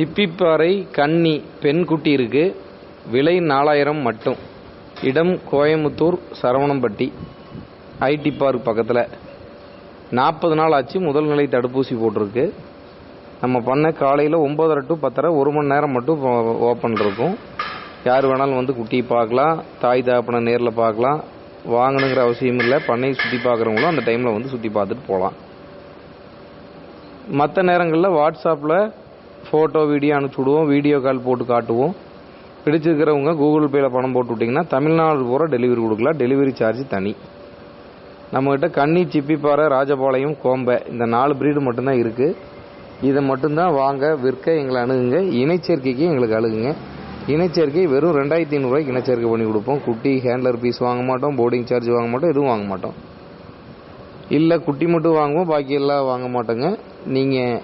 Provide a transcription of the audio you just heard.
சிப்பிப்பாறை கன்னி பெண் குட்டி இருக்கு. விலை நாலாயிரம் மட்டும். இடம் கோயம்புத்தூர் சரவணம்பட்டி. ஐடி பார்க் பக்கத்தில். நாற்பது நாள் ஆச்சு முதல் நிலை தடுப்பூசி போட்டிருக்கு. நம்ம பண்ண காலையில் ஒம்பதரை டு பத்தரை ஒரு மணி நேரம் மட்டும் ஓப்பன் இருக்கும். யார் வேணாலும் வந்து குட்டியை பார்க்கலாம் தாய் தாப்பனை நேரில் பார்க்கலாம். வாங்கணுங்கிற அவசியம் இல்லை. பண்ணையை சுற்றி பார்க்குறவங்களும் அந்த டைமில் வந்து சுற்றி பார்த்துட்டு போகலாம் மற்ற நேரங்களில் வாட்ஸ்அப்பில் ஃபோட்டோ வீடியோ அனுப்பிச்சி விடுவோம் வீடியோ கால் போட்டு காட்டுவோம். பிடிச்சிருக்கிறவங்க கூகுள் பேயில் பணம் போட்டு விட்டிங்கன்னா தமிழ்நாடு பூரா டெலிவரி கொடுக்கலாம். டெலிவரி சார்ஜ் தனி. நம்மக்கிட்ட கன்னி சிப்பிப்பாறை ராஜபாளையம் கோம்பை இந்த நாலு பிரீடு மட்டும்தான் இருக்குது இதை மட்டும்தான் வாங்க விற்க எங்களை அணுகுங்க. இணைச்சேர்க்கைக்கு எங்களுக்கு அணுகுங்க இணைச்சேர்க்கை வெறும் ரெண்டாயிரத்தி ஐநூறுரூவாய்க்கு இணைச்சேர்க்கை பண்ணி கொடுப்போம். குட்டி ஹேண்ட்லர் பீஸ் வாங்க மாட்டோம். போர்டிங் சார்ஜ் வாங்க மாட்டோம். எதுவும் வாங்க மாட்டோம். இல்லை குட்டி மட்டும் வாங்குவோம். பாக்கி எல்லாம் வாங்க மாட்டோங்க. நீங்கள்